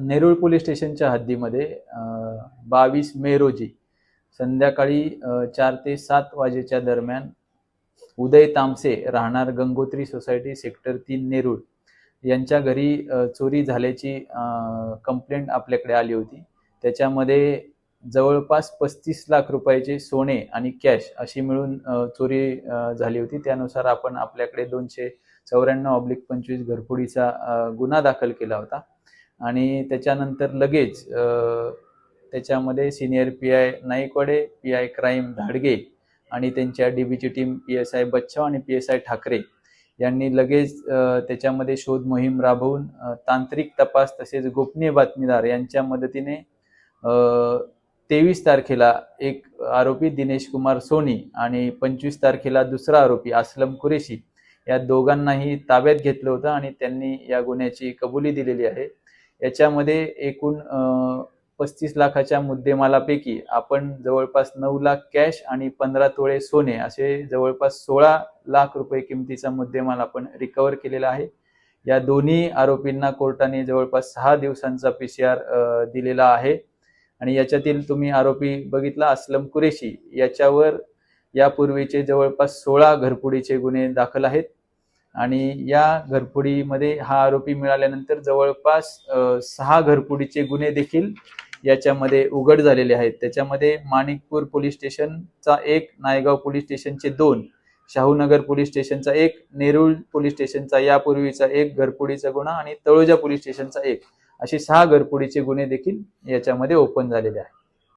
Nerul police स्टेशनच्या हद्दीमध्ये बावीस मे रोजी संध्याकाळी चार ते सात वाजेच्या दरम्यान उदय तामसे राहणार गंगोत्री सोसायटी सेक्टर तीन नेरूळ यांच्या घरी चोरी झाल्याची कंप्लेंट आपल्याकडे आली होती. त्याच्यामध्ये जवळपास पस्तीस लाख रुपयाचे सोने आणि कॅश अशी मिळून चोरी झाली होती. त्यानुसार आपण आपल्याकडे दोनशे चौऱ्याण्णव ऑब्लिक पंचवीस घरफोडीचा गुन्हा दाखल केला होता. आणि त्याच्यानंतर लगेच त्याच्यामध्ये senior P I Naikwade P I crime Dhadge आणि त्यांच्या डी बीची team P S I Bachhav आणि पी एस आय ठाकरे यांनी लगेच त्याच्यामध्ये शोध मोहीम राबवून तांत्रिक तपास तसेच गोपनीय बातमीदार यांच्या मदतीने तेवीस तारखेला एक आरोपी दिनेश कुमार सोनी आणि पंचवीस तारखेला दुसरा आरोपी असलम कुरेशी या दोघांनाही ताब्यात घेतलं होतं आणि त्यांनी या गुन्ह्याची कबुली दिलेली आहे. याच्यामध्ये एकूण पस्तीस लाखाच्या मुद्देमालापैकी आपण जवळपास नऊ लाख कॅश आणि पंधरा तोळे सोने असे जवळपास सोळा लाख रुपये किमतीचा मुद्देमाल आपण रिकवर केलेला आहे. या दोन्ही आरोपींना कोर्टाने जवळपास सहा दिवसांचा पी सी आर दिलेला आहे. आणि याच्यातील तुम्ही आरोपी बघितला असलम कुरेशी याच्यावर यापूर्वीचे जवळपास सोळा घरपुडीचे गुन्हे दाखल आहेत. आणि या घरफोडीमध्ये हा आरोपी मिळाल्यानंतर जवळपास सहा घरफोडीचे गुन्हे देखील याच्यामध्ये उघड झालेले आहेत. त्याच्यामध्ये माणिकपूर पोलीस स्टेशनचा एक नायगाव पोलीस स्टेशनचे दोन शाहूनगर पोलीस स्टेशनचा एक नेरुळ पोलीस स्टेशनचा यापूर्वीचा एक घरफोडीचा गुन्हा आणि तळोजा पोलीस स्टेशनचा एक. असे सहा घरफोडीचे गुन्हे देखील याच्यामध्ये ओपन झालेले आहेत.